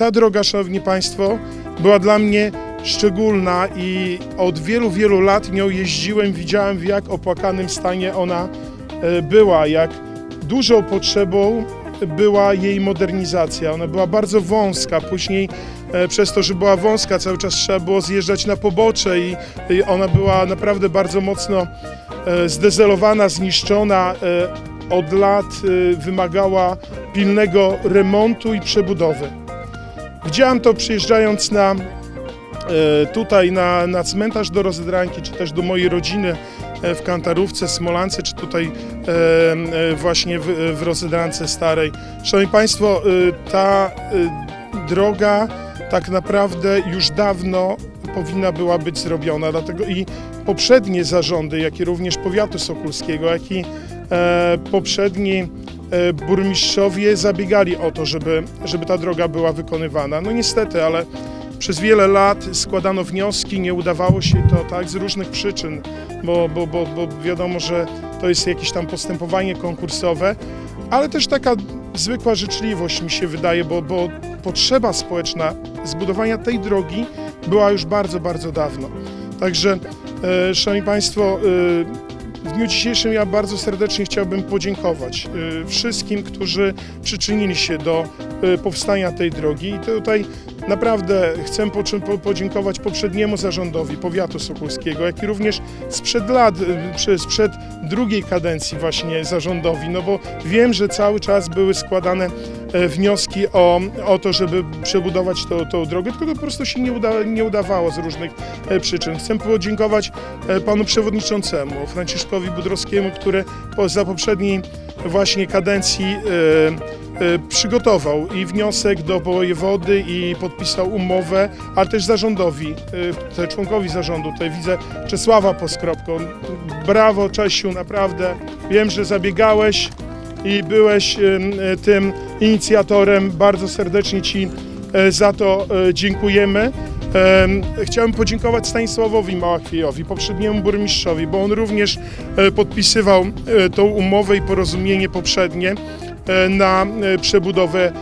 ta droga, Szanowni Państwo, była dla mnie szczególna i od wielu, wielu lat nią jeździłem, widziałem w jak opłakanym stanie ona e, była, jak dużą potrzebą była jej modernizacja. Ona była bardzo wąska, później e, przez to, że była wąska, cały czas trzeba było zjeżdżać na pobocze i, ona była naprawdę bardzo mocno e, zdezelowana, zniszczona. Od lat wymagała pilnego remontu i przebudowy. Widziałem to przyjeżdżając na, e, tutaj na, na cmentarz do Rozydranki, czy też do mojej rodziny e, w Kantarówce, Smolance, czy tutaj e, właśnie w, w Rozydrance Starej. Szanowni Państwo, ta droga tak naprawdę już dawno powinna była być zrobiona, dlatego i poprzednie zarządy, jak i również powiatu sokulskiego, jak i poprzedni burmistrzowie zabiegali o to, żeby, żeby ta droga była wykonywana. No niestety, ale przez wiele lat składano wnioski, nie udawało się to tak z różnych przyczyn, bo, bo, bo, bo wiadomo, że to jest jakieś tam postępowanie konkursowe, ale też taka zwykła życzliwość mi się wydaje, bo, bo potrzeba społeczna zbudowania tej drogi była już bardzo, bardzo dawno. Także, e, Szanowni Państwo, e, w dniu dzisiejszym ja bardzo serdecznie chciałbym podziękować e, wszystkim, którzy przyczynili się do e, powstania tej drogi. I tutaj naprawdę chcę po, po, podziękować poprzedniemu zarządowi powiatu sokulskiego, jak i również sprzed lat, przy- sprzed drugiej kadencji właśnie zarządowi, no bo wiem, że cały czas były składane wnioski o, o to, żeby przebudować tą, tą drogę, tylko to po prostu się nie, uda, nie udawało z różnych e, przyczyn. Chcę podziękować e, panu przewodniczącemu Franciszkowi Budrowskiemu, który za poprzedniej właśnie kadencji e, e, przygotował i wniosek do wojewody i podpisał umowę, ale też zarządowi, e, członkowi zarządu, tutaj widzę Czesława Poskropko. Brawo Czesiu, naprawdę. Wiem, że zabiegałeś i byłeś e, tym inicjatorem. Bardzo serdecznie Ci e, za to e, dziękujemy. Em, Chciałem podziękować Stanisławowi Małachwiejowi, poprzedniemu burmistrzowi, bo on również podpisywał tą umowę i porozumienie poprzednie na przebudowę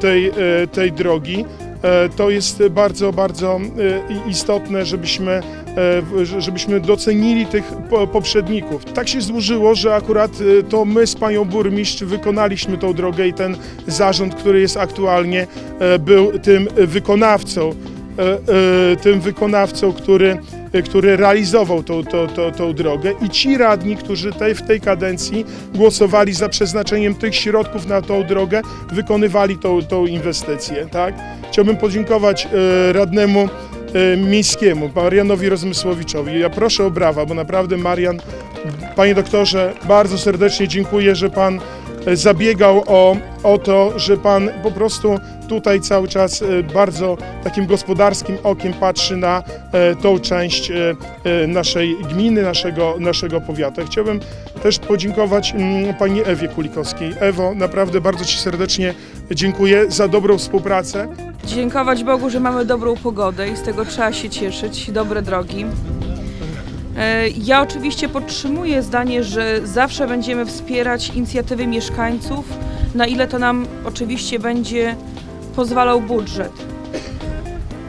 tej, tej drogi. E, To jest bardzo, bardzo e, istotne, żebyśmy, e, żebyśmy docenili tych po- poprzedników. Tak się złożyło, że akurat to my z panią burmistrz wykonaliśmy tą drogę i ten zarząd, który jest aktualnie, był tym wykonawcą, tym wykonawcą, który, który realizował tą, tą, tą, tą drogę i ci radni, którzy tej, w tej kadencji głosowali za przeznaczeniem tych środków na tą drogę, wykonywali tą, tą inwestycję. Tak? Chciałbym podziękować e, radnemu e, miejskiemu, Marianowi Rozmysłowiczowi. Ja proszę o brawa, bo naprawdę Marian, panie doktorze, bardzo serdecznie dziękuję, że pan e, zabiegał o, o to, że pan po prostu tutaj cały czas e, bardzo takim gospodarskim okiem patrzy na e, tą część e, naszej gminy, naszego, naszego powiatu. Chciałbym też podziękować mm, pani Ewie Kulikowskiej. Ewo, naprawdę bardzo ci serdecznie dziękuję za dobrą współpracę. Dziękować Bogu, że mamy dobrą pogodę i z tego trzeba się cieszyć, dobre drogi. E, Ja oczywiście podtrzymuję zdanie, że zawsze będziemy wspierać inicjatywy mieszkańców, na ile to nam oczywiście będzie pozwalał budżet.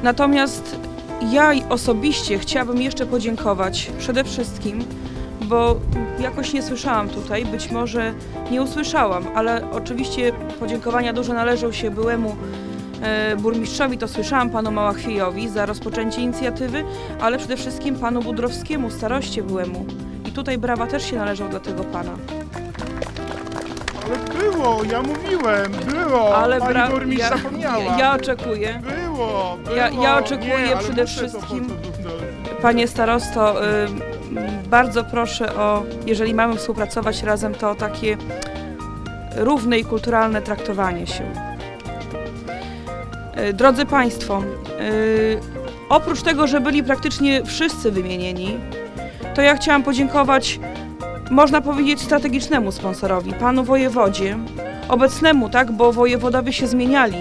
Natomiast ja osobiście chciałabym jeszcze podziękować przede wszystkim, bo jakoś nie słyszałam tutaj, być może nie usłyszałam, ale oczywiście podziękowania duże należą się byłemu burmistrzowi, to słyszałam panu Małachwiejowi za rozpoczęcie inicjatywy, ale przede wszystkim panu Budrowskiemu, staroście byłemu. I tutaj brawa też się należą dla tego pana. Ale było, ja mówiłem, było. Ale pani bra- burmistrz ja, zapomniała. ja, oczekuję, Było, było. Ja- ja oczekuję nie, przede wszystkim- panie starosto, y, bardzo proszę o, jeżeli mamy współpracować razem, to o takie równe i kulturalne traktowanie się. Y, Drodzy Państwo, y, oprócz tego, że byli praktycznie wszyscy wymienieni, to ja chciałam podziękować, można powiedzieć, strategicznemu sponsorowi, panu wojewodzie, obecnemu, tak, bo wojewodowie się zmieniali.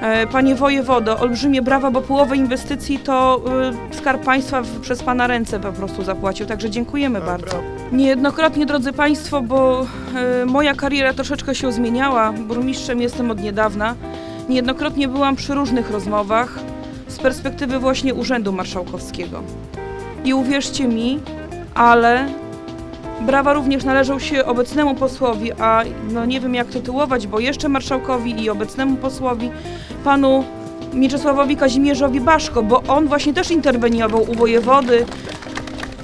E, Panie wojewodo, olbrzymie brawa, bo połowę inwestycji to Skarb Państwa przez Pana ręce po prostu zapłacił, także dziękujemy Dobra. bardzo. Niejednokrotnie, drodzy Państwo, bo moja kariera troszeczkę się zmieniała, burmistrzem jestem od niedawna Niejednokrotnie byłam przy różnych rozmowach z perspektywy właśnie Urzędu Marszałkowskiego. I uwierzcie mi, ale brawa również należą się obecnemu posłowi, a no nie wiem jak tytułować, bo jeszcze marszałkowi i obecnemu posłowi, panu Mieczysławowi Kazimierzowi Baszko, bo on właśnie też interweniował u wojewody,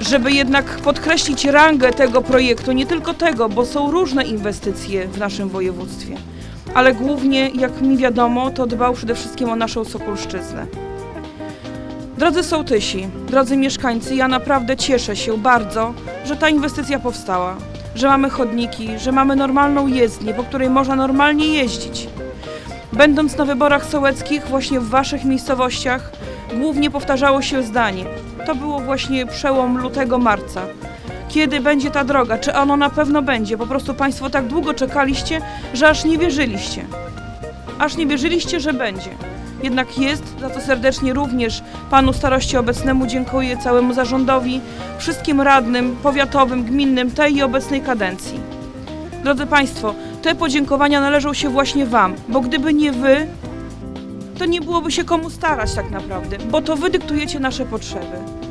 żeby jednak podkreślić rangę tego projektu, nie tylko tego, bo są różne inwestycje w naszym województwie, ale głównie, jak mi wiadomo, to dbał przede wszystkim o naszą Sokolszczyznę. Drodzy sołtysi, drodzy mieszkańcy, ja naprawdę cieszę się bardzo, że ta inwestycja powstała, że mamy chodniki, że mamy normalną jezdnię, po której można normalnie jeździć. Będąc na wyborach sołeckich, właśnie w waszych miejscowościach, głównie powtarzało się zdanie. To było właśnie przełom lutego-marca. Kiedy będzie ta droga? Czy ono na pewno będzie? Po prostu Państwo tak długo czekaliście, że aż nie wierzyliście. Aż nie wierzyliście, że będzie. Jednak jest, za co serdecznie również panu staroście obecnemu dziękuję, całemu zarządowi, wszystkim radnym, powiatowym, gminnym tej i obecnej kadencji. Drodzy Państwo, te podziękowania należą się właśnie Wam, bo gdyby nie Wy, to nie byłoby się komu starać tak naprawdę, bo to Wy dyktujecie nasze potrzeby.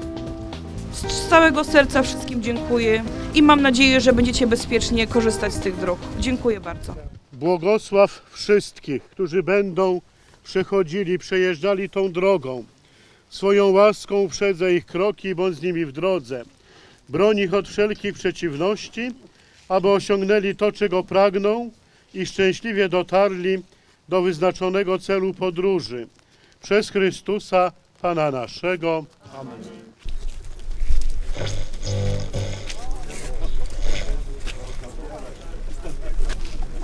Z całego serca wszystkim dziękuję i mam nadzieję, że będziecie bezpiecznie korzystać z tych dróg. Dziękuję bardzo. Błogosław wszystkich, którzy będą przechodzili, przejeżdżali tą drogą. Swoją łaską uprzedza ich kroki bądź z nimi w drodze. Broń ich od wszelkich przeciwności, aby osiągnęli to, czego pragną i szczęśliwie dotarli do wyznaczonego celu podróży. Przez Chrystusa, Pana naszego.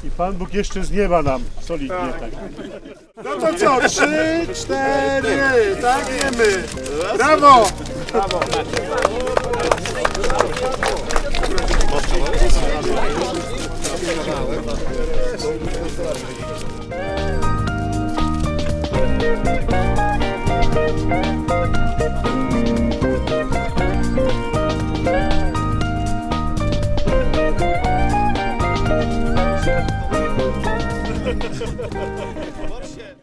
I Pan Bóg jeszcze z nieba nam solidnie tak. No to co, trzy, cztery, tak wiemy. Brawo! Brawo! ha ha ha